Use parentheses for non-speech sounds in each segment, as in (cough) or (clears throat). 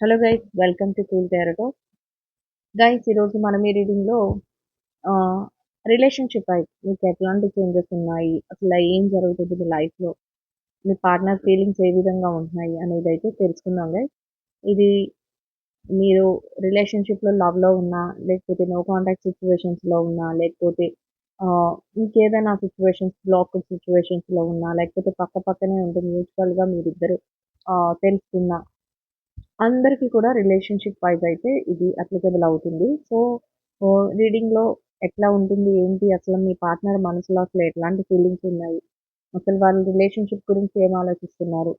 Hello guys welcome to cool tarot guys ఈరోజు మనం ఈ రీడింగ్లో రిలేషన్షిప్ అయితే మీకు ఎట్లాంటి చేంజెస్ ఉన్నాయి? అసలు ఏం జరుగుతుంది మీ లైఫ్లో మీ పార్ట్నర్ ఫీలింగ్స్ ఏ విధంగా ఉంటున్నాయి అనేది అయితే తెలుసుకుందాం గైస్ ఇది మీరు రిలేషన్షిప్లో లవ్లో ఉన్నా లేకపోతే నో కాంటాక్ట్ సిచ్యువేషన్స్లో ఉన్నా లేకపోతే ఇంకేదైనా సిచ్యువేషన్స్ బ్లాక్ సిచ్యువేషన్స్లో ఉన్నా లేకపోతే పక్క పక్కనే ఉంటుంది మ్యూచువల్గా మీరిద్దరు ఆ, తెలుసుకున్నా అందరికీ కూడా రిలేషన్షిప్ వైజ్ అయితే ఇది అప్లికబుల్ అవుతుంది. సో రీడింగ్లో ఎట్లా ఉంటుంది ఏంటి అసలు మీ పార్ట్నర్ మనసులో అసలు ఎట్లాంటి ఫీలింగ్స్ ఉన్నాయి అసలు వాళ్ళ రిలేషన్షిప్ గురించి ఏం ఆలోచిస్తున్నారు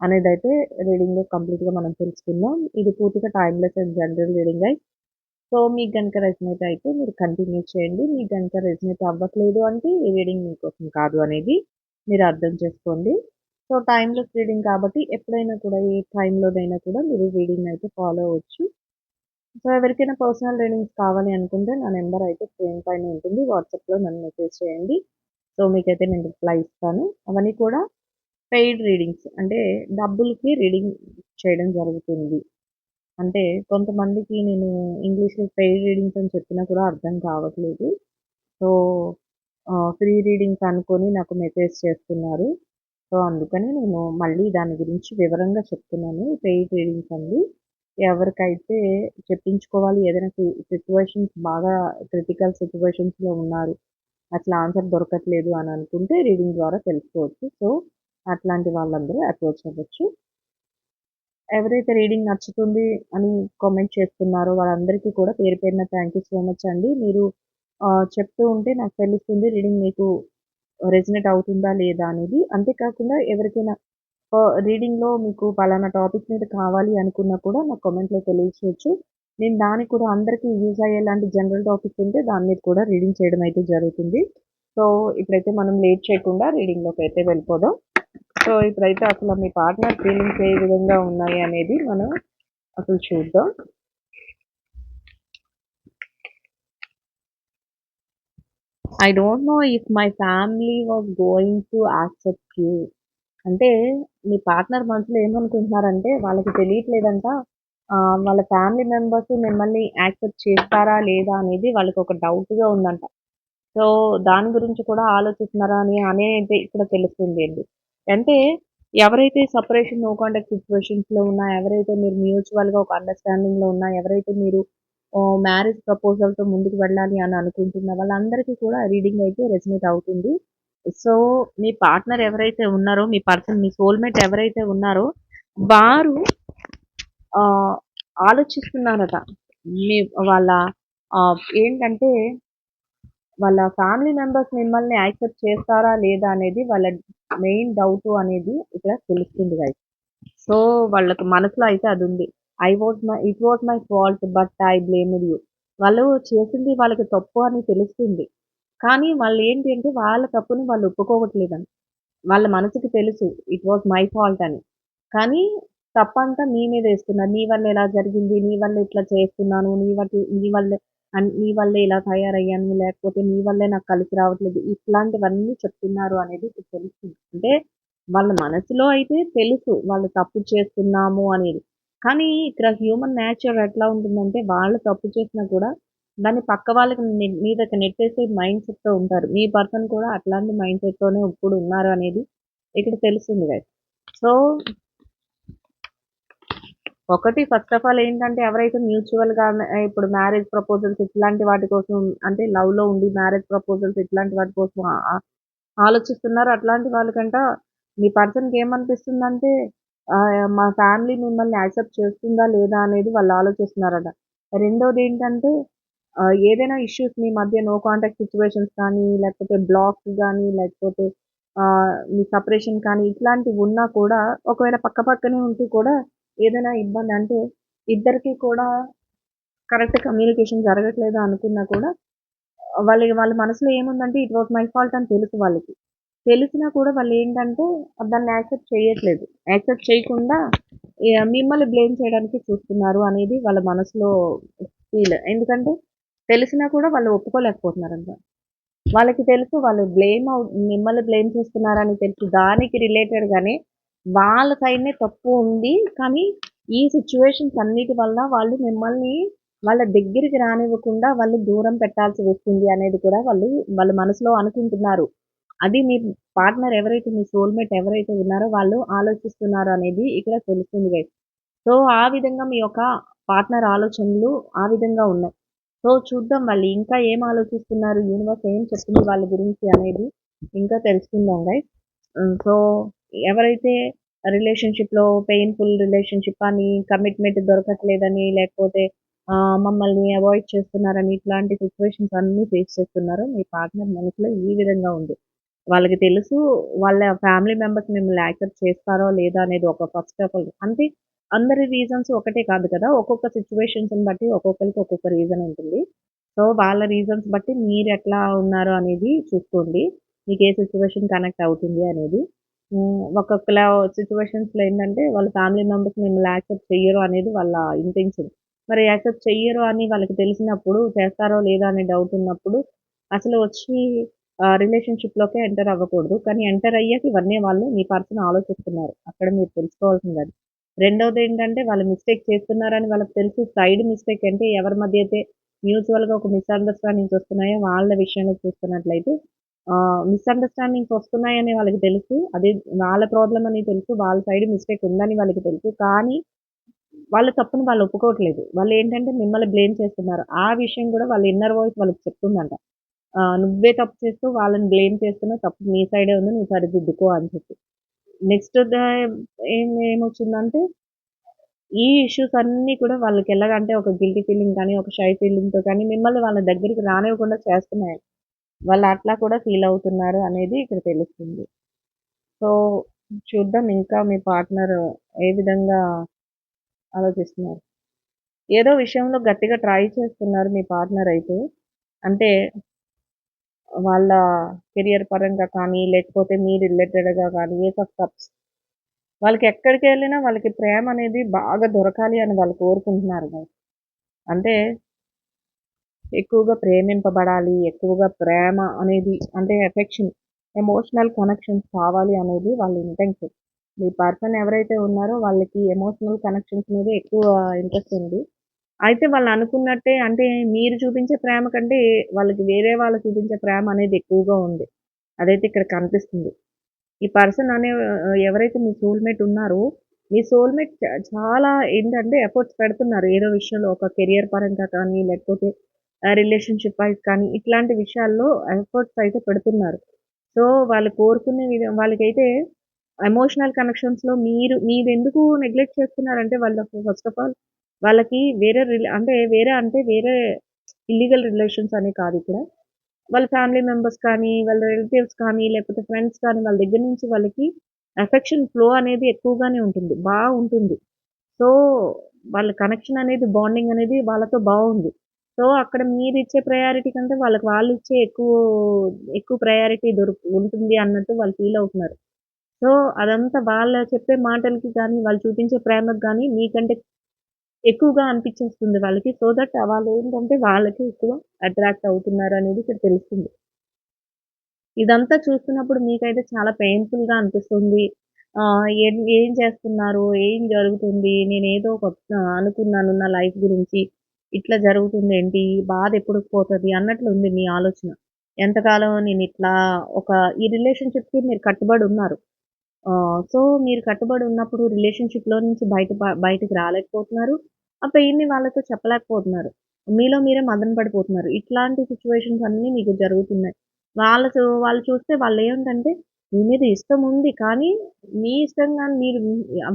అనేది అయితే రీడింగ్లో కంప్లీట్గా మనం తెలుసుకుందాం. ఇది పూర్తిగా టైమ్లెస్ అండ్ జనరల్ రీడింగ్ అయి సో మీకు కనుక రెజినేట్ అయితే మీరు కంటిన్యూ చేయండి. మీకు కనుక రెజినేట్ అవ్వట్లేదు అంటే ఈ రీడింగ్ మీకోసం కాదు అనేది మీరు అర్థం చేసుకోండి. సో టైమ్లెస్ రీడింగ్ కాబట్టి ఎప్పుడైనా కూడా ఏ టైంలోనైనా కూడా మీరు రీడింగ్ అయితే ఫాలో అవ్వచ్చు. సో ఎవరికైనా పర్సనల్ రీడింగ్స్ కావాలి అనుకుంటే నా నెంబర్ అయితే స్క్రీన్ పైన ఉంటుంది. వాట్సాప్లో నన్ను మెసేజ్ చేయండి. సో మీకైతే నేను రిప్లై ఇస్తాను. అవన్నీ కూడా పెయిడ్ రీడింగ్స్ అంటే డబ్బులకి రీడింగ్ చేయడం జరుగుతుంది. అంటే కొంతమందికి నేను ఇంగ్లీష్లో పెయిడ్ రీడింగ్స్ అని చెప్పినా కూడా అర్థం కావట్లేదు. సో ఫ్రీ రీడింగ్స్ అనుకొని నాకు మెసేజ్ చేస్తున్నారు. సో అందుకని నేను మళ్ళీ దాని గురించి వివరంగా చెప్తున్నాను. పెయిడ్ రీడింగ్స్ అండి. ఎవరికైతే చెప్పించుకోవాలి ఏదైనా సిచ్యువేషన్స్ బాగా క్రిటికల్ సిచ్యువేషన్స్లో ఉన్నారు అట్లా ఆన్సర్ దొరకట్లేదు అని అనుకుంటే రీడింగ్ ద్వారా తెలుసుకోవచ్చు. సో అట్లాంటి వాళ్ళందరూ అప్రోచ్ అవ్వచ్చు. ఎవరైతే రీడింగ్ నచ్చుతుంది అని కామెంట్ చేస్తున్నారో వాళ్ళందరికీ కూడా పేరు పేరున థ్యాంక్ యూ సో మచ్ అండి. మీరు చెప్తూ ఉంటే నాకు తెలుస్తుంది రీడింగ్ మీకు రెజినేట్ అవుతుందా లేదా అనేది. అంతేకాకుండా ఎవరికైనా రీడింగ్లో మీకు పలానా టాపిక్ మీద కావాలి అనుకున్నా కూడా నాకు కామెంట్లో తెలియచేయచ్చు. నేను దానికి కూడా అందరికీ యూజ్ అయ్యేలాంటి జనరల్ టాపిక్స్ ఉంటే దాని మీద కూడా రీడింగ్ చేయడం అయితే జరుగుతుంది. సో ఇప్పుడైతే మనం లేట్ చేయకుండా రీడింగ్లోకి అయితే వెళ్ళిపోదాం. సో ఇప్పుడైతే అసలు మీ పార్ట్నర్ ఫీలింగ్స్ ఏ విధంగా ఉన్నాయి అనేది మనం అసలు చూద్దాం. I don't know if my family was going to accept you అంటే మీ పార్ట్నర్ మనసులో ఏమనుకుంటున్నారంటే వాళ్ళకి తెలియట్లేదంట వాళ్ళ ఫ్యామిలీ మెంబర్స్ మిమ్మల్ని యాక్సెప్ట్ చేస్తారా లేదా అనేది వాళ్ళకి ఒక డౌట్గా ఉందంట. సో దాని గురించి కూడా ఆలోచిస్తున్నారా అని అనేది ఇక్కడ తెలుస్తుంది అండి. అంటే ఎవరైతే సపరేషన్ నో కాంటాక్ట్ సిచ్యువేషన్స్లో ఉన్నా ఎవరైతే మీరు మ్యూచువల్గా ఒక అండర్స్టాండింగ్లో ఉన్నా ఎవరైతే మీరు మ్యారేజ్ ప్రపోజల్తో ముందుకు వెళ్ళాలి అని అనుకుంటున్న వాళ్ళందరికీ కూడా రీడింగ్ అయితే రెసినేట్ అవుతుంది. సో మీ పార్ట్నర్ ఎవరైతే ఉన్నారో మీ పర్సన్ మీ సోల్మేట్ ఎవరైతే ఉన్నారో వారు ఆ, ఆలోచిస్తున్నారట. మీ వాళ్ళ ఏంటంటే వాళ్ళ ఫ్యామిలీ మెంబర్స్ మిమ్మల్ని యాక్సెప్ట్ చేస్తారా లేదా అనేది వాళ్ళ మెయిన్ డౌట్ అనేది ఇక్కడ తెలుస్తుంది గైస్ సో వాళ్ళకి మనసులో అయితే అది ఉంది. I was my it was my fault but I blame you వాళ్ళు చేసింది వాళ్ళకి తప్పు అని తెలుస్తుంది. కానీ వాళ్ళు ఏంటి అంటే వాళ్ళ తప్పుని వాళ్ళు ఒప్పుకోవట్లేదని. వాళ్ళ మనసుకి తెలుసు ఇట్ వాజ్ మై ఫాల్ట్ అని. కానీ తప్పంతా నీ మీద వేస్తున్నారు నీ వల్ల ఎలా జరిగింది? నీ వల్ల ఇట్లా చేస్తున్నాను? నీ వల్ల నీ వల్ల నీ వల్లే ఇలా తయారయ్యాను? లేకపోతే నీ వల్లే నాకు కలిసి రావట్లేదు? ఇట్లాంటివన్నీ చెప్తున్నారు అనేది తెలుస్తుంది. అంటే వాళ్ళ మనసులో అయితే తెలుసు వాళ్ళు తప్పు చేస్తున్నాము అనేది. కానీ ఇక్కడ హ్యూమన్ నేచర్ ఎట్లా ఉంటుందంటే వాళ్ళు తప్పు చేసినా కూడా దాన్ని పక్క వాళ్ళకి ని- మీదకి నెట్టేసే మైండ్ సెట్తో ఉంటారు. మీ పర్సన్ కూడా అట్లాంటి మైండ్ సెట్తోనే ఇప్పుడు ఉన్నారు అనేది ఇక్కడ తెలుస్తుంది సో ఒకటి ఫస్ట్ ఆఫ్ ఆల్ ఏంటంటే ఎవరైతే మ్యూచువల్‌గా గా ఇప్పుడు మ్యారేజ్ ప్రపోజల్స్ ఇట్లాంటి వాటి కోసం అంటే లవ్‌లో లో ఉండి మ్యారేజ్ ప్రపోజల్స్ ఇట్లాంటి వాటి కోసం ఆలోచిస్తున్నారు అట్లాంటి వాళ్ళకంట మీ పర్సన్కి ఏమనిపిస్తుందంటే మా ఫ్యామిలీ మిమ్మల్ని యాక్సెప్ట్ చేస్తుందా లేదా అనేది వాళ్ళు ఆలోచిస్తున్నారట. రెండోది ఏంటంటే ఏదైనా ఇష్యూస్ మీ మధ్య నో కాంటాక్ట్ సిచ్యువేషన్స్ కానీ లేకపోతే బ్లాక్స్ కానీ లేకపోతే మీ సపరేషన్ కానీ ఇట్లాంటివి ఉన్నా కూడా ఒకవేళ పక్క పక్కనే ఉంటూ కూడా ఏదైనా ఇబ్బంది అంటే ఇద్దరికి కూడా కరెక్ట్ కమ్యూనికేషన్ జరగట్లేదు అనుకున్నా కూడా వాళ్ళ వాళ్ళ మనసులో ఏముందంటే ఇట్ వాస్ మై ఫాల్ట్ అని తెలుసు వాళ్ళకి. తెలిసినా కూడా వాళ్ళు ఏంటంటే దాన్ని యాక్సెప్ట్ చేయట్లేదు యాక్సెప్ట్ చేయకుండా మిమ్మల్ని బ్లేమ్ చేయడానికి చూస్తున్నారు అనేది వాళ్ళ మనసులో ఫీల్ ఎందుకంటే తెలిసినా కూడా వాళ్ళు ఒప్పుకోలేకపోతున్నారంట వాళ్ళకి తెలుసు వాళ్ళు బ్లేమ్ అవు మిమ్మల్ని బ్లేమ్ చేస్తున్నారని తెలుసు దానికి రిలేటెడ్ గానే వాళ్ళ సైడ్‌నే తప్పు ఉంది. కానీ ఈ సిట్యుయేషన్స్ అన్నిటి వల్ల వాళ్ళు మిమ్మల్ని వాళ్ళ దగ్గరికి రానివ్వకుండా వాళ్ళు దూరం పెట్టాల్సి వస్తుంది అనేది కూడా వాళ్ళు వాళ్ళ మనసులో అనుకుంటున్నారు. అది మీ పార్ట్నర్ ఎవరైతే మీ సోల్‌మేట్ ఎవరైతే ఉన్నారో వాళ్ళు ఆలోచిస్తున్నారు అనేది ఇక్కడ తెలుస్తుంది గైస్. సో, ఆ విధంగా మీ యొక్క పార్ట్నర్ ఆలోచనలు ఆ విధంగా ఉన్నాయి. సో, చూద్దాం వాళ్ళు ఇంకా ఏం ఆలోచిస్తున్నారు, యూనివర్స్ ఏం చెప్తుంది వాళ్ళ గురించి అనేది ఇంకా తెలుసుకుందాం గైస్. సో, mm, ఎవరైతే రిలేషన్‌షిప్‌లో పెయిన్‌ఫుల్ రిలేషన్‌షిప్ అని, కమిట్మెంట్ దొరకట్లేదని, లేకపోతే మమ్మల్ని అవాయిడ్ చేస్తున్నారని ఇట్లాంటి సిచ్యువేషన్స్ అన్నీ ఫేస్ చేస్తున్నారు మీ పార్ట్నర్ మనసులో ఈ విధంగా ఉంది. వాళ్ళకి తెలుసు వాళ్ళ ఫ్యామిలీ మెంబర్స్ మిమ్మల్ని యాక్సెప్ట్ చేస్తారో లేదా అనేది ఒక ఫస్ట్ ఆఫ్ ఆల్ అంటే అందరి రీజన్స్ ఒకటే కాదు కదా! ఒక్కొక్క సిచ్యువేషన్స్ని బట్టి ఒక్కొక్కరికి ఒక్కొక్క రీజన్ ఉంటుంది. సో, వాళ్ళ రీజన్స్ బట్టి మీరు ఎట్లా ఉన్నారో అనేది చూసుకోండి. మీకు ఏ సిచ్యువేషన్ కనెక్ట్ అవుతుంది అనేది. ఒక్కొక్కలా ఒక్కొక్కల ఏంటంటే వాళ్ళ ఫ్యామిలీ మెంబర్స్ మిమ్మల్ని యాక్సెప్ట్ చెయ్యరు అనేది వాళ్ళ ఇంటెన్షన్. మరి యాక్సెప్ట్ చెయ్యరు అని వాళ్ళకి తెలిసినప్పుడు చేస్తారో లేదా అనే డౌట్ ఉన్నప్పుడు అసలు వచ్చి రిలేషన్‌షిప్‌లోకే ఎంటర్ అవ్వకూడదు. కానీ ఎంటర్ అయ్యాక ఇవన్నీ వాళ్ళు మీ పర్సన్ ఆలోచిస్తున్నారు. అక్కడ మీరు తెలుసుకోవాల్సిందది. రెండోదేంటంటే వాళ్ళు మిస్టేక్ చేస్తున్నారని వాళ్ళకి తెలుసు. సైడ్ మిస్టేక్ అంటే ఎవరి మధ్య అయితే మ్యూచువల్‌గా ఒక మిస్‌అండర్‌స్టాండింగ్స్ వస్తున్నాయో వాళ్ళ విషయంలో చూస్తున్నట్లయితే ఆహ్, మిస్‌అండర్‌స్టాండింగ్స్ వస్తున్నాయని వాళ్ళకి తెలుసు. అది వాళ్ళ ప్రాబ్లమ్ అని తెలుసు. వాళ్ళ సైడ్ మిస్టేక్ ఉందని వాళ్ళకి తెలుసు. కానీ వాళ్ళ తప్పుని వాళ్ళు ఒప్పుకోవట్లేదు. వాళ్ళేంటంటే మిమ్మల్ని బ్లేమ్ చేస్తున్నారు. ఆ విషయం కూడా వాళ్ళ ఇన్నర్ వాయిస్ వాళ్ళకి చెప్తుందంట. నువ్వే తప్పు చేస్తూ వాళ్ళని బ్లేమ్ చేస్తున్నావు. తప్పు నీ సైడే ఉంది. నువ్వు సరిదిద్దుకో అని చెప్పి. నెక్స్ట్ ఏం ఏమొచ్చిందంటే ఈ ఇష్యూస్ అన్నీ కూడా వాళ్ళకి ఎలాగంటే ఒక గిల్టీ ఫీలింగ్ కానీ, ఒక షై ఫీలింగ్‌తో కానీ మిమ్మల్ని వాళ్ళ దగ్గరికి రానివ్వకుండా చేస్తున్నాయి. వాళ్ళు అట్లా కూడా ఫీల్ అవుతున్నారు అనేది ఇక్కడ తెలుస్తుంది. సో, చూద్దాం ఇంకా మీ పార్ట్నర్ ఏ విధంగా ఆలోచిస్తున్నారు. ఏదో విషయంలో గట్టిగా ట్రై చేస్తున్నారు మీ పార్ట్నర్ అయితే. అంటే వాళ్ళ కెరియర్ పరంగా కానీ, లేకపోతే మీ రిలేటెడ్‌గా కానీ ఏ ఆఫ్ కప్స్. వాళ్ళకి ఎక్కడికెళ్ళినా వాళ్ళకి ప్రేమ అనేది బాగా దొరకాలి అని వాళ్ళు కోరుకుంటున్నారు అంటే ఎక్కువగా ప్రేమింపబడాలి. ఎక్కువగా ప్రేమ అనేది అంటే ఎఫెక్షన్, ఎమోషనల్ కనెక్షన్స్ కావాలి అనేది వాళ్ళ ఇంటెన్షన్. మీ పర్సన్ ఎవరైతే ఉన్నారో వాళ్ళకి ఎమోషనల్ కనెక్షన్స్ మీద ఎక్కువ ఇంట్రెస్ట్ ఉంది. అయితే వాళ్ళు అనుకున్నట్టే అంటే మీరు చూపించే ప్రేమ కంటే వాళ్ళకి వేరే వాళ్ళు చూపించే ప్రేమ అనేది ఎక్కువగా ఉంది. అదైతే ఇక్కడ కనిపిస్తుంది. ఈ పర్సన్ అనే ఎవరైతే మీ సోల్‌మేట్ ఉన్నారో, మీ సోల్‌మేట్ చాలా ఏంటంటే ఎఫర్ట్స్ పెడుతున్నారు. ఏదో విషయంలో ఒక కెరియర్ పరంగా కానీ, లేకపోతే రిలేషన్‌షిప్ వైజ్ కానీ ఇట్లాంటి విషయాల్లో ఎఫర్ట్స్ అయితే పెడుతున్నారు. సో, వాళ్ళు కోరుకునే విధం వాళ్ళకైతే ఎమోషనల్ కనెక్షన్స్‌లో మీరు మీరెందుకు నెగ్లెక్ట్ చేస్తున్నారంటే వాళ్ళు ఫస్ట్ ఆఫ్ ఆల్ వాళ్ళకి వేరే రిలే అంటే వేరే అంటే వేరే ఇల్లీగల్ రిలేషన్స్ అని కాదు ఇక్కడ. వాళ్ళ ఫ్యామిలీ మెంబర్స్ కానీ, వాళ్ళ రిలేటివ్స్ కానీ, లేకపోతే ఫ్రెండ్స్ కానీ వాళ్ళ దగ్గర నుంచి వాళ్ళకి ఎఫెక్షన్ ఫ్లో అనేది ఎక్కువగానే ఉంటుంది. బాగుంటుంది సో, వాళ్ళ కనెక్షన్ అనేది, బాండింగ్ అనేది వాళ్ళతో బాగుంది సో, అక్కడ మీరిచ్చే ప్రయారిటీ కంటే వాళ్ళకి వాళ్ళు ఇచ్చే ఎక్కువ ఎక్కువ ప్రయారిటీ దొరుకు ఉంటుంది అన్నట్టు వాళ్ళు ఫీల్ అవుతున్నారు. సో, అదంతా వాళ్ళు చెప్పే మాటలకి కానీ వాళ్ళు చూపించే ప్రేమకు కానీ మీకంటే ఎక్కువగా అనిపిచ్చేస్తుంది వాళ్ళకి. సో దట్ వాళ్ళు ఏంటంటే వాళ్ళకి ఎక్కువ అట్రాక్ట్ అవుతున్నారు అనేది ఇక్కడ తెలుస్తుంది. ఇదంతా చూస్తున్నప్పుడు మీకైతే చాలా పెయిన్‌ఫుల్‌గా అనిపిస్తుంది. ఆహ్, ఏం ఏం చేస్తున్నారు? ఏం జరుగుతుంది? నేనేదో ఒక ఆహ్, అనుకున్నాను నా లైఫ్ గురించి. ఇట్లా జరుగుతుందేంటి? బాధ ఎప్పుడు పోతది? అన్నట్లుంది మీ ఆలోచన. ఎంతకాలం నేనిట్లా ఒక ఈ రిలేషన్‌షిప్‌కి మీరు కట్టుబడి ఉన్నారు. సో, మీరు కట్టుబడి ఉన్నప్పుడు రిలేషన్‌షిప్‌లో నుంచి బయట ప రాలేకపోతున్నారు. ఆ పెయిన్‌ని వాళ్ళతో చెప్పలేకపోతున్నారు. మీలో మీరే మదన పడిపోతున్నారు. ఇట్లాంటి సిట్యుయేషన్స్ అన్నీ మీకు జరుగుతున్నాయి. వాళ్ళతో వాళ్ళు చూస్తే వాళ్ళేంటంటే మీ మీద ఇష్టం ఉంది. కానీ మీ ఇష్టంగా మీరు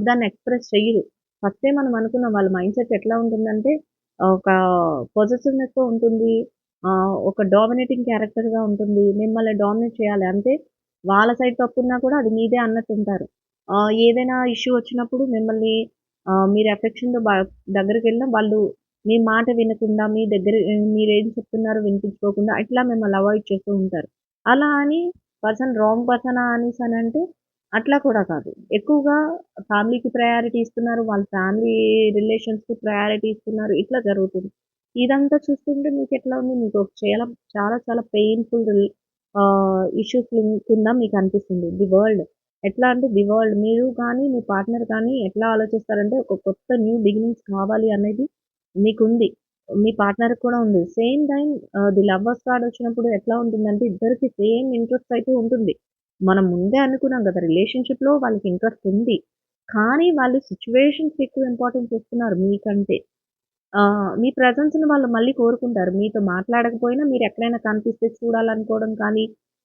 దాన్ని ఎక్స్‌ప్రెస్ చెయ్యరు. ఫస్టే మనం అనుకున్నాం వాళ్ళ మైండ్‌సెట్ ఎట్లా ఉంటుందంటే ఒక పొసెసివ్‌నెస్‌తో ఉంటుంది. ఆహ్, ఒక డామినేటింగ్ క్యారెక్టర్‌గా ఉంటుంది. మిమ్మల్ని డామినేట్ చేయాలి. అంటే వాళ్ళ సైడ్ తప్పున్నా కూడా అది మీదే అన్నట్టు ఉంటారు ఏదైనా ఇష్యూ వచ్చినప్పుడు మిమ్మల్ని మీరు ఎఫెక్షన్‌తో దగ్గరికి వెళ్ళిన వాళ్ళు మీ మాట వినకుండా మీ దగ్గర మీరేం చెప్తున్నారో వినిపించుకోకుండా అట్లా మిమ్మల్ని అవాయిడ్ చేస్తూ ఉంటారు. అలా అని పర్సన్ రాంగ్ పర్సన్ అనేసి అని అంటే అట్లా కూడా కాదు. ఎక్కువగా ఫ్యామిలీకి ప్రయారిటీ ఇస్తున్నారు. వాళ్ళ ఫ్యామిలీ రిలేషన్స్‌కి ప్రయారిటీ ఇస్తున్నారు. ఇట్లా జరుగుతుంది. ఇదంతా చూస్తుంటే మీకు ఎట్లా ఉంది? మీకు చాలా చాలా చాలా పెయిన్‌ఫుల్ ఇష్యూస్ కింద మీకనిపిస్తుంది. The world. ఎట్లా అంటే ది వరల్డ్ మీరు కానీ, మీ పార్ట్నర్ కానీ ఎట్లా ఆలోచిస్తారంటే ఒక కొత్త న్యూ బిగినింగ్స్ కావాలి అనేది మీకుంది. మీ పార్ట్నర్‌కి కూడా ఉంది. Same time the lovers card వచ్చినప్పుడు ఎట్లా ఉంటుందంటే ఇద్దరికి సేమ్ ఇంట్రెస్ట్ అయితే ఉంటుంది. మనం ముందే అనుకున్నాం కదా రిలేషన్‌షిప్‌లో వాళ్ళకి ఇంట్రెస్ట్ ఉంది. కానీ వాళ్ళు సిచ్యువేషన్స్ ఎక్కువ ఇంపార్టెన్స్ ఇస్తున్నారు మీకంటే. ఆహ్, మీ ప్రెజెన్స్‌ని వాళ్ళు మళ్ళీ కోరుకుంటారు. మీతో మాట్లాడకపోయినా మీరెక్కడైనా కనిపిస్తే చూడాలనుకోవడం కానీ,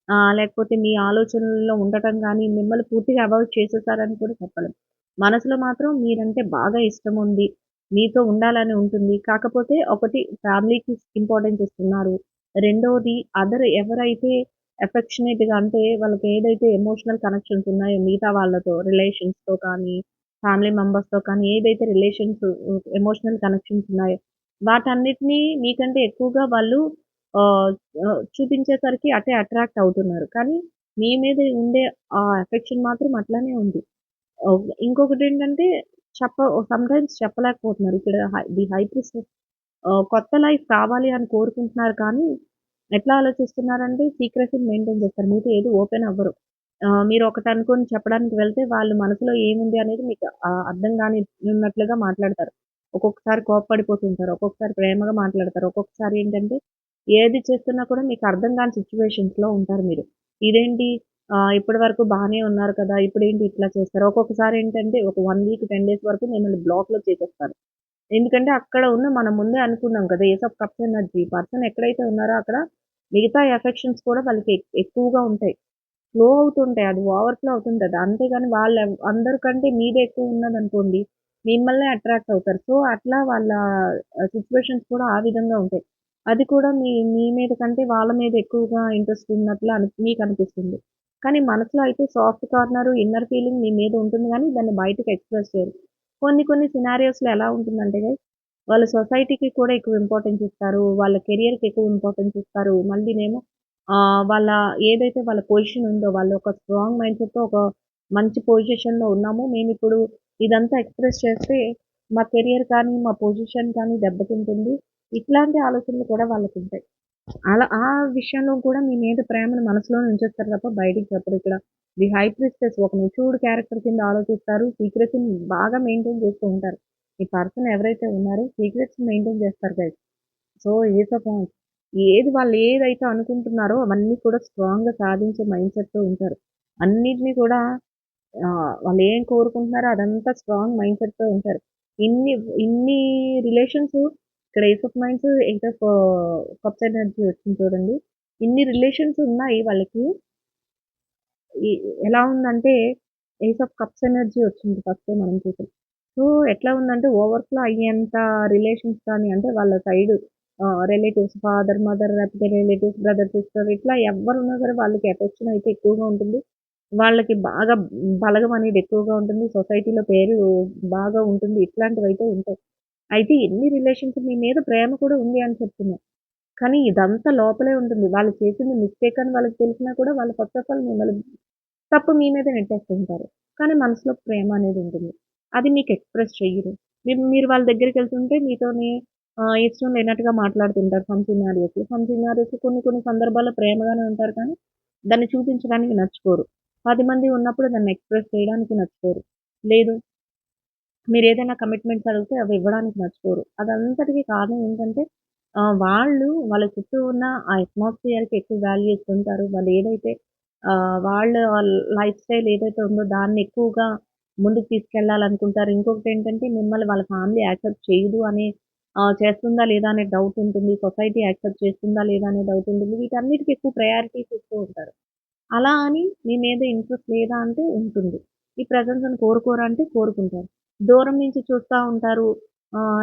ఆహ్, లేకపోతే మీ ఆలోచనల్లో ఉండటం కానీ మిమ్మల్ని పూర్తిగా అవాయిడ్ చేసేసారని కూడా చెప్పలేం. మనసులో మాత్రం మీరంటే బాగా ఇష్టముంది. మీతో ఉండాలని ఉంటుంది. కాకపోతే ఒకటి ఫ్యామిలీకి ఇంపార్టెన్స్ ఇస్తున్నారు. రెండోది అదర్ ఎవరైతే ఎఫెక్షనేట్‌గా అంటే వాళ్ళకి ఏదైతే ఎమోషనల్ కనెక్షన్స్ ఉన్నాయో మిగతా వాళ్ళతో రిలేషన్స్‌తో కానీ, ఫ్యామిలీ మెంబర్స్‌తో కానీ ఏదైతే రిలేషన్స్ ఎమోషనల్ కనెక్షన్స్ ఉన్నాయో వాటన్నిటిని మీకంటే ఎక్కువగా వాళ్ళు చూపించేసరికి అటే అట్రాక్ట్ అవుతున్నారు. కానీ మీ మీద ఉండే ఆ ఎఫెక్షన్ మాత్రం అట్లానే ఉంది. ఇంకొకటి ఏంటంటే చెప్ప సమ్‌టైమ్స్ చెప్పలేకపోతున్నారు. ఇక్కడ హై ది హై కొత్త లైఫ్ కావాలి అని కోరుకుంటున్నారు కానీ, ఎట్లా ఆలోచిస్తున్నారంటే సీక్రెసీని మెయింటైన్ చేస్తారు. మీతో ఏది ఓపెన్ అవ్వరు. ఆహ్, మీరు ఒకటి అనుకోని చెప్పడానికి వెళ్తే వాళ్ళు మనసులో ఏముంది అనేది మీకు ఆహ్, అర్థం గాని ఉన్నట్లుగా మాట్లాడతారు. ఒక్కొక్కసారి కోప్పడిపోతుంటారు. ఒక్కొక్కసారి ప్రేమగా మాట్లాడతారు. ఒక్కొక్కసారి ఏంటంటే ఏది చేస్తున్నా కూడా మీకు అర్థం కాని సిట్యుయేషన్స్‌లో ఉంటారు మీరు. ఇదేంటి ఆహ్, ఇప్పటి వరకు బానే ఉన్నారు కదా! ఇప్పుడేంటి ఇట్లా చేస్తారు? ఒక్కొక్కసారి ఏంటంటే ఒక 1 వీక్, 10 డేస్ వరకు మిమ్మల్ని బ్లాక్‌లో చేసేస్తారు. ఎందుకంటే అక్కడ ఉన్న మనం ముందే అనుకున్నాం కదా! Ace of cups energy person ఎక్కడైతే ఉన్నారో అక్కడ మిగతా ఎఫెక్షన్స్ కూడా వాళ్ళకి ఎక్ ఎక్కువగా ఉంటాయి. ఫ్లో అవుతుంటాయి. అది ఓవర్‌ఫ్లో అవుతుంటది. అంతేగాని వాళ్ళ అందరికంటే మీదే ఎక్కువ ఉన్నదనుకోండి, మిమ్మల్నే అట్రాక్ట్ అవుతారు. సో, అట్లా వాళ్ళ ఆహ్, సిట్యుయేషన్స్ కూడా ఆ విధంగా ఉంటాయి. అది కూడా మీ మీ మీద కంటే వాళ్ళ మీద ఎక్కువగా ఇంట్రెస్ట్ ఉన్నట్లు అని మీకనిపిస్తుంది. కానీ మనసులో అయితే సాఫ్ట్ కార్నరు, ఇన్నర్ ఫీలింగ్ మీ మీద ఉంటుంది గానీ దాన్ని బయటకి ఎక్స్‌ప్రెస్ చేయరు. కొన్ని కొన్ని సినారియోస్‌లో ఎలా ఉంటుందంటే గైస్ వాళ్ళు సొసైటీకి కూడా ఎక్కువ ఇంపార్టెన్స్ ఇస్తారు. వాళ్ళ కెరియర్‌కి ఎక్కువ ఇంపార్టెన్స్ ఇస్తారు. మళ్ళీనేమో ఆహ్, వాళ్ళ ఏదైతే వాళ్ళ పొజిషన్ ఉందో వాళ్ళు ఒక స్ట్రాంగ్ మైండ్‌సెట్‌తో ఒక మంచి పొజిషన్‌లో ఉన్నాము. మేమిప్పుడు ఇదంతా ఎక్స్‌ప్రెస్ చేస్తే మా కెరియర్ కానీ, మా పొజిషన్ కానీ దెబ్బతింటుంది. ఇట్లాంటి ఆలోచనలు కూడా వాళ్ళకుంటాయి. అలా ఆ విషయంలో కూడా మీ మీద ప్రేమను మనసులోనే ఉంచేస్తారు తప్ప బయటికి చెప్పరు. ఇక్కడ ది హై ప్రిస్టెస్ ఒక మెచ్యూర్డ్ క్యారెక్టర్ కింద ఆలోచిస్తారు. సీక్రెసీని బాగా మెయింటైన్ చేస్తూ ఉంటారు. ఈ పర్సన్ ఎవరైతే ఉన్నారో సీక్రెట్స్ మెయింటైన్ చేస్తారు guys. So, ace of wands ఏది వాళ్ళు ఏదైతే అనుకుంటున్నారో అవన్నీ కూడా స్ట్రాంగ్‌గా సాధించే మైండ్ సెట్తో ఉంటారు. అన్నిటిని కూడా వాళ్ళు ఏం కోరుకుంటున్నారో అదంతా స్ట్రాంగ్ మైండ్ సెట్తో ఉంటారు. ఇన్ని ఇన్ని రిలేషన్స్ ఇక్కడ ace of minds, eight of cups energy వచ్చింది చూడండి. ఇన్ని రిలేషన్స్ ఉన్నాయి వాళ్ళకి. ఎలా ఉందంటే ఏస్ ఆఫ్ కప్స్ ఎనర్జీ వచ్చింది ఫస్ట్ మనం చూసాం. సో, ఎట్లా ఉందంటే ఓవర్‌ఫ్లో అయ్యేంత రిలేషన్స్ కానీ అంటే వాళ్ళ సైడ్ రిలేటివ్స్ ఫాదర్, మదర్ లేకపోతే రిలేటివ్స్, బ్రదర్, సిస్టర్ ఇట్లా ఎవ్వరున్నా సరే వాళ్ళకి ఎఫెక్షన్ అయితే ఎక్కువగా ఉంటుంది. వాళ్ళకి బాగా బలగం అనేది ఎక్కువగా ఉంటుంది. సొసైటీలో పేరు బాగా ఉంటుంది. ఇట్లాంటివి అయితే ఉంటాయి. అయితే ఎన్ని రిలేషన్స్ మీ మీద ప్రేమ కూడా ఉంది అని చెప్తున్నా. కానీ ఇదంతా లోపలే ఉంటుంది. వాళ్ళు చేసింది మిస్టేక్ అని వాళ్ళకి తెలిసినా కూడా వాళ్ళు ఫస్ట్ ఆఫ్ ఆల్ మిమ్మల్ని తప్పు మీ మీద నెట్టేస్తుంటారు. కానీ మనసులో ప్రేమ అనేది ఉంటుంది. అది మీకు ఎక్స్‌ప్రెస్ చెయ్యరు. మీరు మీరు వాళ్ళ దగ్గరికెళ్తుంటే మీతోని ఇష్టం లేనట్టుగా మాట్లాడుతుంటారు సమ్ సినారియోస్‌లో. సమ్ సినారియోస్‌లో కొన్ని కొన్ని సందర్భాల్లో ప్రేమగానే ఉంటారు కానీ దాన్ని చూపించడానికి నచ్చుకోరు. పది మంది ఉన్నప్పుడు దాన్ని ఎక్స్‌ప్రెస్ చేయడానికి నచ్చుకోరు. లేదు మీరు ఏదైనా కమిట్మెంట్స్ అడిగితే అవి ఇవ్వడానికి నచ్చుకోరు. అదంతటికీ కారణం ఏంటంటే వాళ్ళు వాళ్ళ చుట్టూ ఉన్న ఆ అట్మాస్ఫియర్‌కి ఎక్కువ వాల్యూ ఇస్తుంటారు. వాళ్ళు ఏదైతే వాళ్ళ లైఫ్ స్టైల్ ఏదైతే ఉందో దాన్ని ఎక్కువగా ముందుకు తీసుకెళ్ళాలనుకుంటారు. ఇంకొకటేంటంటే మిమ్మల్ని వాళ్ళ ఫ్యామిలీ యాక్సెప్ట్ చేయదు అనే చేస్తుందా లేదా అనే డౌట్ ఉంటుంది. సొసైటీ యాక్సెప్ట్ చేస్తుందా లేదా అనే డౌట్ ఉంటుంది. వీటన్నిటికీ ఎక్కువ ప్రయారిటీస్ ఇస్తూ ఉంటారు. అలా అని మీ మీద ఇంట్రెస్ట్ లేదా అంటే ఉంటుంది. ఈ ప్రజెన్స్ని కోరుకోరంటే కోరుకుంటారు. దూరం నుంచి చూస్తూ ఉంటారు.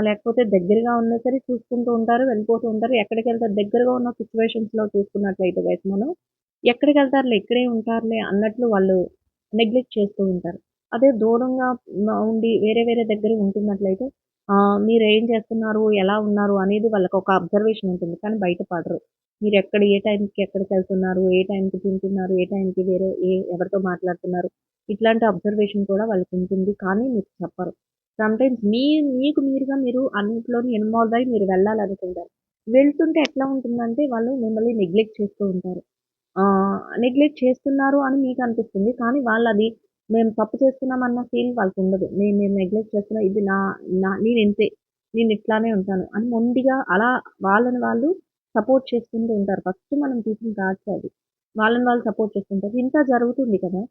లేకపోతే దగ్గరగా ఉన్నా సరే చూసుకుంటూ ఉంటారు. వెళ్ళిపోతూ ఉంటారు. ఎక్కడికి వెళ్తారు దగ్గరగా ఉన్న సిచ్యువేషన్స్లో చూసుకున్నట్లయితే గైస్ మనం ఎక్కడికెళ్తారులే ఇక్కడే ఉంటారులే అన్నట్లు వాళ్ళు నెగ్లెక్ట్ చేస్తూ ఉంటారు. అదే దూరంగా ఉండి వేరే వేరే దగ్గర ఉంటున్నట్లయితే ఆహ్, మీరేం చేస్తున్నారు? ఎలా ఉన్నారు? అనేది వాళ్ళకొక అబ్జర్వేషన్ ఉంటుంది. కానీ బయట పడరు. మీరెక్కడ ఏ టైంకి ఎక్కడికెళ్తున్నారు? ఏ టైంకి తింటున్నారు? ఏ టైంకి వేరే ఏ ఎవరితో మాట్లాడుతున్నారు? ఇట్లాంటి అబ్జర్వేషన్ కూడా వాళ్ళకుంటుంది. కానీ మీకు చెప్పరు. సమ్‌టైమ్స్ మీ మీకు మీరుగా మీరు అన్నిట్లోని ఇన్వాల్వ్ అయ్యి మీరు వెళ్ళాలనుకుంటారు. వెళ్తుంటే ఎట్లా ఉంటుందంటే వాళ్ళు మిమ్మల్ని నెగ్లెక్ట్ చేస్తూ ఉంటారు. ఆహ్, నెగ్లెక్ట్ చేస్తున్నారు అని మీకనిపిస్తుంది. కానీ వాళ్ళది మేము తప్పు చేస్తున్నామన్న ఫీల్ వాళ్ళకుండదు. నేను నేను నెగ్లెక్ట్ చేస్తున్నా ఇది నా నా నేను ఇంతే నేను ఇట్లానే ఉంటాను అని మొండిగా అలా వాళ్ళని వాళ్ళు సపోర్ట్ చేసుకుంటూ ఉంటారు. ఫస్ట్ మనం తీసిన థాట్సే అది. వాళ్ళని వాళ్ళు సపోర్ట్ చేసుకుంటారు. ఇంత జరుగుతుంది కదా!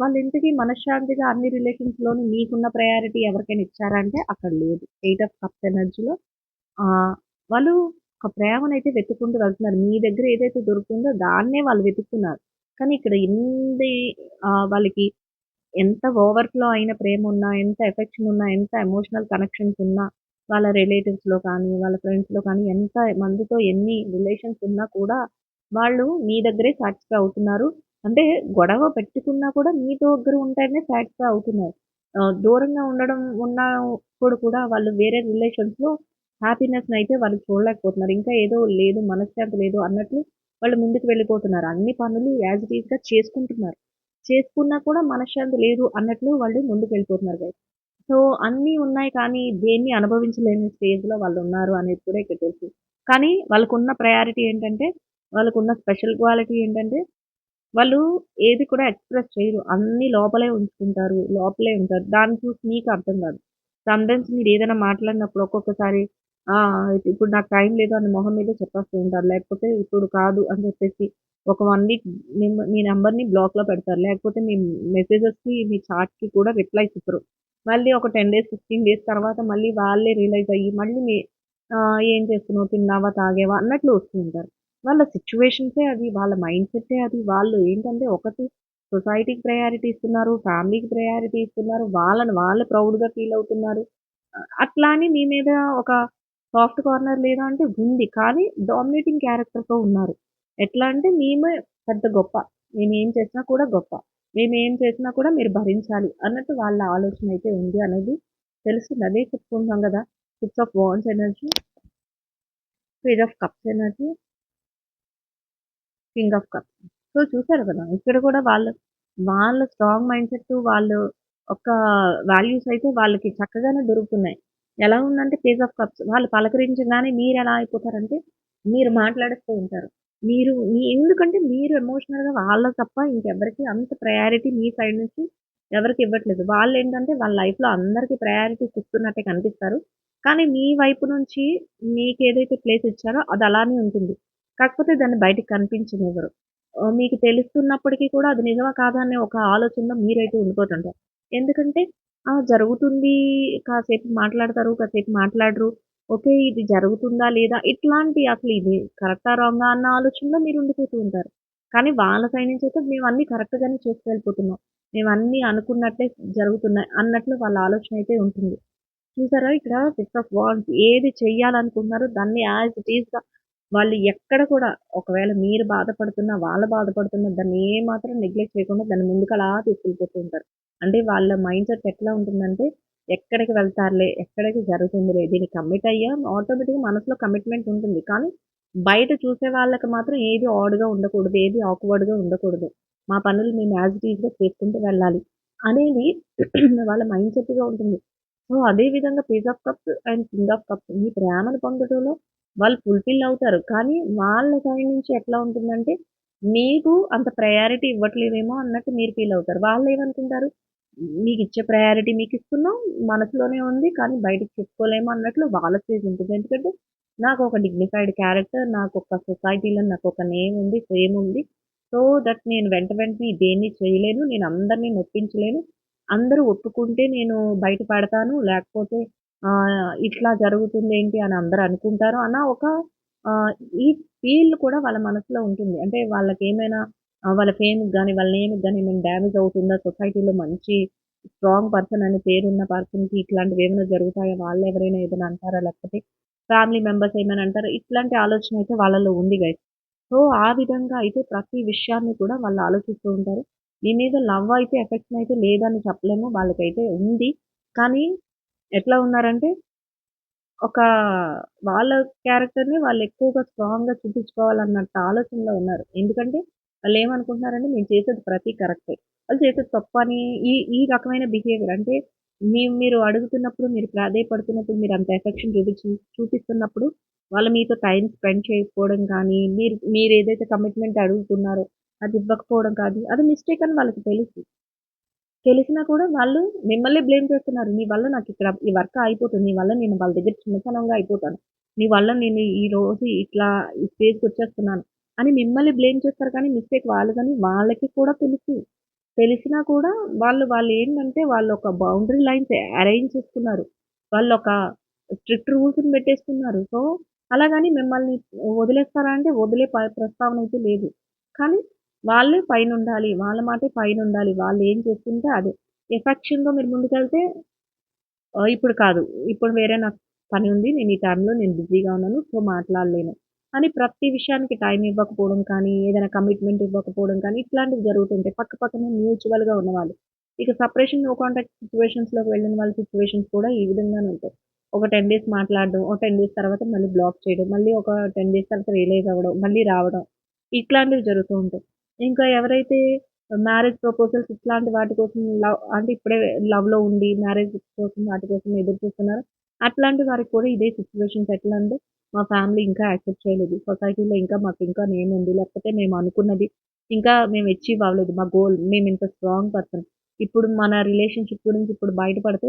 వాళ్ళు ఇంతకీ మనశ్శాంతిగా అన్ని రిలేషన్స్‌లోని మీకున్న ప్రయారిటీ ఎవరికైనా ఇచ్చారా అంటే అక్కడ లేదు. ఎయిట్ ఆఫ్ కప్స్ ఎనర్జీలో వాళ్ళు ఒక అయితే వెతుక్కుంటూ వెళ్తున్నారు. మీ దగ్గర ఏదైతే దొరుకుతుందో దాన్నే వాళ్ళు వెతుకుతున్నారు. కానీ ఇక్కడ ఎన్ని ఆహ్, వాళ్ళకి ఎంత ఓవర్‌ఫ్లో అయిన ప్రేమున్నా, ఎంత ఎఫెక్షన్ ఉన్నా, ఎంత ఎమోషనల్ కనెక్షన్స్ ఉన్నా, వాళ్ళ రిలేటివ్స్‌లో కానీ, వాళ్ళ ఫ్రెండ్స్‌లో కానీ ఎంత మందితో ఎన్ని రిలేషన్స్ ఉన్నా కూడా వాళ్ళు మీ దగ్గరే సాటిస్ఫై అవుతున్నారు. అంటే గొడవ పెట్టుకున్నా కూడా మీ దగ్గర ఉంటేనే సాటిస్ఫై అవుతున్నారు. ఆహ్, దూరంగా ఉండడం ఉన్నప్పుడు కూడా వాళ్ళు వేరే రిలేషన్స్‌లో హ్యాపీనెస్‌నయితే వాళ్ళు చూడలేకపోతున్నారు. ఇంకా ఏదో లేదు, మనశ్శాంతి లేదు అన్నట్లు వాళ్ళు ముందుకు వెళ్ళిపోతున్నారు. అన్ని పనులు యాజ్ ఇట్ ఈస్‌గా చేసుకుంటున్నారు. చేసుకున్నా కూడా మనశ్శాంతి లేదు అన్నట్లు వాళ్ళు ముందుకు వెళ్ళిపోతున్నారు గైస్. సో, అన్నీ ఉన్నాయి కానీ దేన్ని అనుభవించలేని స్టేజ్‌లో వాళ్ళు ఉన్నారు అనేది కూడా ఇక్కడ తెలుసు. కానీ వాళ్ళకున్న ప్రయారిటీ ఏంటంటే, వాళ్ళకున్న స్పెషల్ క్వాలిటీ ఏంటంటే, వాళ్ళు ఏది కూడా ఎక్స్‌ప్రెస్ చేయరు. అన్నీ లోపలే ఉంచుకుంటారు. లోపలే ఉంటారు. దాన్ని చూసి మీకు అర్థం కాదు. సమ్‌టైమ్స్ ఏదైనా మాట్లాడినప్పుడు ఒక్కొక్కసారి ఇప్పుడు నాకు టైం లేదు అని మొహం మీద చెప్పేస్తూ ఉంటారు. లేకపోతే ఇప్పుడు కాదు అని చెప్పేసి ఒక 1 వీక్ మిమ్ మీ నంబర్‌ని బ్లాక్‌లో పెడతారు. లేకపోతే మీ మెసేజెస్‌కి, మీ చాట్‌కి కూడా రిప్లైస్ ఇవ్వరు. మళ్ళీ ఒక 10 డేస్, 15 డేస్ తర్వాత మళ్ళీ వాళ్ళే రియలైజ్ అయ్యి మళ్ళీ మీ ఆహ్, ఏం చేస్తున్నావు? తిన్నావా? తాగావా? అన్నట్లు వస్తూ ఉంటారు. వాళ్ళ సిట్యుయేషన్సే అది. వాళ్ళ మైండ్ సెట్టే అది. వాళ్ళు ఏంటంటే ఒకటి సొసైటీకి ప్రయారిటీ ఇస్తున్నారు. ఫ్యామిలీకి ప్రయారిటీ ఇస్తున్నారు. వాళ్ళని వాళ్ళు ప్రౌడ్‌గా ఫీల్ అవుతున్నారు. అట్లా అని మీ మీద ఒక సాఫ్ట్ కార్నర్ లేదా అంటే ఉంది. కానీ డామినేటింగ్ క్యారెక్టర్‌తో ఉన్నారు. ఎట్లా అంటే మేమే పెద్ద గొప్ప. మేము ఏం చేసినా కూడా గొప్ప. మేము ఏం చేసినా కూడా మీరు భరించాలి అన్నట్టు వాళ్ళ ఆలోచన అయితే ఉంది అనేది తెలుస్తుంది. అదే చెప్పుకుంటాం కదా! Six of wands energy. Page of cups energy. King of cups. So, చూసారు కదా! ఇక్కడ కూడా వాళ్ళు వాళ్ళ స్ట్రాంగ్ మైండ్ సెట్ వాళ్ళు ఒక వాల్యూస్ అయితే వాళ్ళకి చక్కగానే దొరుకుతున్నాయి. ఎలా ఉందంటే పేజ్ ఆఫ్ కప్స్. వాళ్ళు పలకరించగానే మీరు ఎలా అయిపోతారంటే మీరు మాట్లాడుతూ ఉంటారు. మీరు మీ ఎందుకంటే మీరు ఎమోషనల్‌గా వాళ్ళ తప్ప ఇంకెవ్వరికీ అంత ప్రయారిటీ మీ సైడ్ నుంచి ఎవరికీ ఇవ్వట్లేదు. వాళ్ళు ఏంటంటే వాళ్ళ లైఫ్‌లో అందరికీ ప్రయారిటీస్ ఇస్తున్నట్టే కనిపిస్తారు. కానీ మీ వైపు నుంచి మీకు ఏదైతే ప్లేస్ ఇచ్చారో అది అలానే ఉంటుంది. కాకపోతే దాన్ని బయటికి కనిపించనివ్వరు. ఎవరు మీకు తెలుస్తున్నప్పటికీ కూడా అది నిజమా కాదా అనే ఒక ఆలోచనలో మీరైతే ఉండిపోతుంటారు. ఎందుకంటే ఆ! జరుగుతుంది. కాసేపు మాట్లాడతారు. కాసేపు మాట్లాడరు. ఓకే. ఇది జరుగుతుందా? లేదా? ఇట్లాంటి అసలు ఇది కరెక్టా? రాంగా? అన్న ఆలోచనలో మీరు ఉండిపోతూ ఉంటారు. కానీ వాళ్ళ సైడ్ నుంచి అయితే అన్ని కరెక్ట్‌గానే చేసుకెళ్ళిపోతున్నాం. మేమన్నీ అనుకున్నట్టే జరుగుతున్నాయి అన్నట్లు వాళ్ళ ఆలోచన అయితే ఉంటుంది. చూసారా ఇక్కడ సిక్స్ ఆఫ్ వాండ్స్ ఏది చెయ్యాలనుకుంటున్నారో దాన్ని యాజ్ ఇట్ ఈస్‌గా వాళ్ళు ఎక్కడ కూడా ఒకవేళ మీరు బాధపడుతున్నా, వాళ్ళు బాధపడుతున్నా దాన్ని ఏమాత్రం నెగ్లెక్ట్ చేయకుండా దాన్ని ముందుకలా తీసుకెళ్ళిపోతూ ఉంటారు. అంటే వాళ్ళ మైండ్ సెట్ ఎట్లా ఉంటుందంటే ఎక్కడికి వెళ్తారులే, ఎక్కడికి జరుగుతుందిలే దీనికి కమిట్ అయ్యాం ఆటోమేటిక్‌గా మనసులో కమిట్మెంట్ ఉంటుంది. కానీ బయట చూసే వాళ్ళకి మాత్రం ఏది ఆడ్‌గా ఉండకూడదు. ఏది ఆక్వర్డ్‌గా ఉండకూడదు. మా పనులు మేము యాజ్ ఇట్ చేసుకుంటూ వెళ్ళాలి అనేది (clears throat) వాళ్ళ మైండ్ సెట్‌గా ఉంటుంది. సో, అదే విధంగా page of cups and king of cups ఈ ప్రేమను పొందడంలో వాళ్ళు ఫుల్‌ఫిల్ అవుతారు. కానీ వాళ్ళ సైడ్ నుంచి ఎట్లా ఉంటుందంటే మీకు అంత ప్రయారిటీ ఇవ్వట్లేదేమో అన్నట్టు మీరు ఫీల్ అవుతారు. వాళ్ళు ఏమనుకుంటారు మీకు ఇచ్చే ప్రయారిటీ మీకు ఇస్తున్నాం మనసులోనే ఉంది. కానీ బయటికి చెప్పుకోలేము అన్నట్లు వాళ్ళ స్టేజ్ ఉంటుంది. ఎందుకంటే ఒక డిగ్నిఫైడ్ క్యారెక్టర్, నాకు ఒక సొసైటీలో నాకు ఒక నేమ్ ఉంది, ఫేమ్ ఉంది. సో, దట్ నేను వెంట వెంటనే దేన్ని చేయలేను. నేను అందరిని నొప్పించలేను. అందరూ ఒప్పుకుంటే నేను బయట పడతాను. లేకపోతే ఇట్లా జరుగుతుంది ఏంటి అని అందరూ అనుకుంటారు అన్న ఒక ఈ ఫీల్ కూడా వాళ్ళ మనసులో ఉంటుంది. అంటే వాళ్ళకేమైనా ఆహ్, వాళ్ళ ఫేమ్‌కి గాని, వాళ్ళ నేమ్‌కి గాని ఏమైనా డ్యామేజ్ అవుతుందా? సొసైటీలో మంచి స్ట్రాంగ్ పర్సన్ అని పేరున్న పర్సన్‌కి ఇట్లాంటివేమైనా జరుగుతాయా? వాళ్ళెవరైనా ఏదైనా అంటారా? లేకపోతే ఫ్యామిలీ మెంబర్స్ ఏమైనా అంటారా? ఇట్లాంటి ఆలోచన అయితే వాళ్ళలో ఉంది గైస్. సో, ఆ విధంగా అయితే ప్రతి విషయాన్ని కూడా వాళ్ళు ఆలోచిస్తూ ఉంటారు. మీ మీద లవ్ అయితే, ఎఫెక్షన్ అయితే లేదని చెప్పలేము. వాళ్ళకైతే ఉంది. కానీ ఎట్లా ఉన్నారంటే ఒక వాళ్ళ క్యారెక్టర్‌ని వాళ్ళు ఎక్కువగా స్ట్రాంగ్‌గా చూపించుకోవాలన్నట్టు ఆలోచనలో ఉన్నారు. ఎందుకంటే వాళ్ళేమనుకుంటున్నారంటే మేము చేసేది ప్రతి కరెక్టే. వాళ్ళు చేసేది తప్పని ఈ ఈ రకమైన బిహేవియర్ అంటే మేము మీరు అడుగుతున్నప్పుడు, మీరు ప్రాధేయపడుతున్నప్పుడు, మీరు అంత ఎఫెక్షన్ చూపించి చూపిస్తున్నప్పుడు వాళ్ళు మీతో టైమ్ స్పెండ్ చేయకపోవడం కానీ, మీరు మీరేదైతే కమిట్మెంట్ అడుగుతున్నారో అది ఇవ్వకపోవడం కానీ అది మిస్టేక్ అని వాళ్ళకి తెలుసు. తెలిసినా కూడా వాళ్ళు మిమ్మల్నే బ్లేమ్ చేస్తున్నారు. నీ వల్ల నాకు ఇక్కడ ఈ వర్క్ అయిపోతుంది నీ వల్ల నేను వాళ్ళ దగ్గర చిన్నతనంగా అయిపోతాను. నీ వల్ల నేను ఈ రోజు ఇట్లా ఈ స్టేజ్‌కొచ్చేస్తున్నాను అని మిమ్మల్ని బ్లేమ్ చేస్తారు కానీ మిస్టేక్ వాళ్ళు కానీ వాళ్ళకి కూడా తెలుసు. తెలిసినా కూడా వాళ్ళు వాళ్ళు ఏంటంటే వాళ్ళు ఒక బౌండరీ లైన్స్ అరేంజ్ చేసుకున్నారు. వాళ్ళొక స్ట్రిక్ట్ రూల్స్‌ని పెట్టేసుకున్నారు. సో, అలాగని మిమ్మల్ని వదిలేస్తారా అంటే వదిలే ప ప్రస్తావన అయితే లేదు. కానీ వాళ్ళే పైనుండాలి. వాళ్ళ మాటే వాళ్ళు ఏం చేస్తుంటే అదే. ఎఫెక్షన్లో మీరు ముందుకెళ్తే ఇప్పుడు కాదు. ఇప్పుడు వేరే నాకు పని ఉంది. నేను ఈ టైంలో నేను బిజీగా ఉన్నాను. సో, మాట్లాడలేను. అని ప్రతి విషయానికి టైం ఇవ్వకపోవడం కానీ, ఏదైనా కమిట్మెంట్ ఇవ్వకపోవడం కానీ, ఇట్లాంటివి జరుగుతుంటాయి. పక్క పక్కనే మ్యూచువల్‌గా ఉన్నవాళ్ళు. ఇక సపరేషన్ నో కాంటాక్ట్ సిచ్యువేషన్స్లోకి వెళ్ళిన వాళ్ళ సిచ్యువేషన్స్ కూడా ఈ విధంగానే ఉంటాయి. ఒక 10 డేస్ మాట్లాడడం, ఒక 10 డేస్ తర్వాత మళ్ళీ బ్లాక్ చేయడం, మళ్ళీ ఒక 10 డేస్ తర్వాత రియలైజ్ అవ్వడం, మళ్ళీ రావడం. ఇట్లాంటివి జరుగుతూ ఉంటాయి. ఇంకా ఎవరైతే మ్యారేజ్ ప్రపోజల్స్ ఇట్లాంటి వాటి కోసం లవ్ అంటే ఇప్పుడే లవ్‌లో ఉండి మ్యారేజ్ కోసం వాటి కోసం ఎదురు చూస్తున్నారో, అట్లాంటి వారికి కూడా ఇదే సిట్యుయేషన్స్ ఎట్లా అంటే, మా ఫ్యామిలీ ఇంకా యాక్సెప్ట్ చేయలేదు. సొసైటీలో ఇంకా మాకు ఇంకా నేమ్ ఉంది. లేకపోతే మేము అనుకున్నది ఇంకా మేము అచీవ్ అవ్వలేదు. మా గోల్ మేమింత స్ట్రాంగ్ పర్సన్. ఇప్పుడు మన రిలేషన్‌షిప్ గురించి ఇప్పుడు బయటపడితే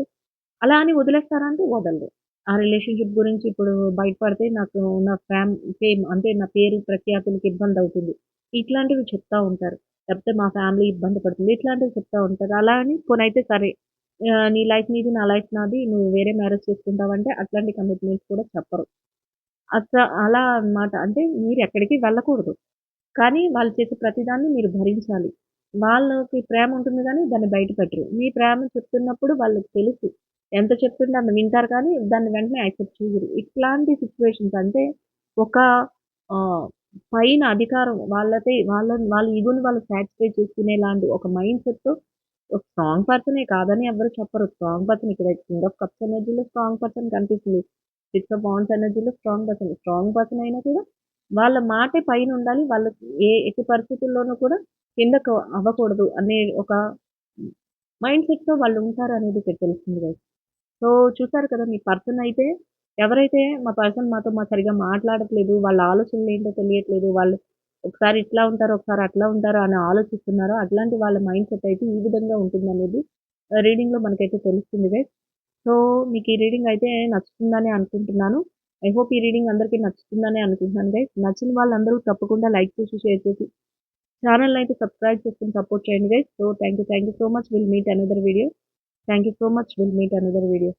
అలా అని వదిలేస్తారా అంటే వదలరు. ఆ రిలేషన్‌షిప్ గురించి ఇప్పుడు బయటపడితే నాకు నా ఫ్యామ్ ఫేమ్ అంటే నా పేరు ప్రఖ్యాతులకి ఇబ్బందవుతుంది. ఇట్లాంటివి చెప్తా ఉంటారు. లేకపోతే మా ఫ్యామిలీ ఇబ్బంది పడుతుంది. ఇట్లాంటివి చెప్తా ఉంటారు. అలా అని పోనైతే సరే ఆహ్, నీ లైఫ్ నీది. నా లైఫ్ నాది. నువ్వు వేరే మ్యారేజ్ చేసుకుంటావంటే అట్లాంటి కమిట్మెంట్స్ కూడా చెప్పరు. అట్లా అలా అన్నమాట. అంటే మీరెక్కడికి వెళ్ళకూడదు. కానీ వాళ్ళు చేసే ప్రతిదాన్ని మీరు భరించాలి. వాళ్ళకి ప్రేమ ఉంటుంది గానీ దాన్ని బయట పెట్టరు. మీ ప్రేమ చెప్తున్నప్పుడు వాళ్ళకి తెలుసు. ఎంత చెప్తుంటే అంత వింటారు కానీ దాన్ని వెంటనే యాక్సెప్ట్ చేయరు ఇట్లాంటి సిట్యుయేషన్స్ అంటే ఒక ఆహ్, పైన అధికారం వాళ్ళతే వాళ్ళ వాళ్ళ ఇగోని వాళ్ళు సాటిస్ఫై చేసుకునేలాంటి ఒక మైండ్ సెట్‌తో ఒక స్ట్రాంగ్ పర్సనే కాదని ఎవ్వరు చెప్పరు. స్ట్రాంగ్ పర్సన్ ఇక్కడ కింగ్ ఆఫ్ కప్స్ ఎనర్జీలో స్ట్రాంగ్ పర్సన్ కనిపిస్తుంది. సిక్స్ ఆఫ్ బాండ్స్ ఎనర్జీలో స్ట్రాంగ్ పర్సన్. స్ట్రాంగ్ పర్సన్ అయినా కూడా వాళ్ళ మాటే పైన ఉండాలి వాళ్ళకి ఏ ఎట్టి పరిస్థితుల్లోనూ కూడా కిందకు అవ్వకూడదు అనే ఒక మైండ్ సెట్‌తో వాళ్ళు ఉంటారనేది ఇక్కడ తెలుస్తుంది గైస్. సో, చూసారు కదా! మీ పర్సన్ అయితే ఎవరైతే మా పర్సన్ మాతో మా సరిగ్గా మాట్లాడట్లేదు. వాళ్ళ ఆలోచనలు ఏంటో తెలియట్లేదు. వాళ్ళు ఒకసారి ఇట్లా ఉంటారు. ఒకసారి అట్లా ఉంటారు అని ఆలోచిస్తున్నారో అట్లాంటి వాళ్ళ మైండ్ సెట్ అయితే ఈ విధంగా ఉంటుందనేది ఆహ్, రీడింగ్‌లో మనకైతే తెలుస్తుంది గైస్. సో, మీకు ఈ రీడింగ్ అయితే నచ్చుతుందని అనుకుంటున్నాను. ఐ హోప్ ఈ రీడింగ్ అందరికీ నచ్చుతుందనే అనుకుంటున్నాను గైస్. నచ్చిన వాళ్ళందరూ తప్పకుండా లైక్ చేసి, షేర్ చేసి ఛానెల్‌ని అయితే సబ్స్క్రైబ్ చేసుకొని సపోర్ట్ చేయండి guys. So, thank you. Thank you so much. Will meet another video. Thank you so much. Will meet another video.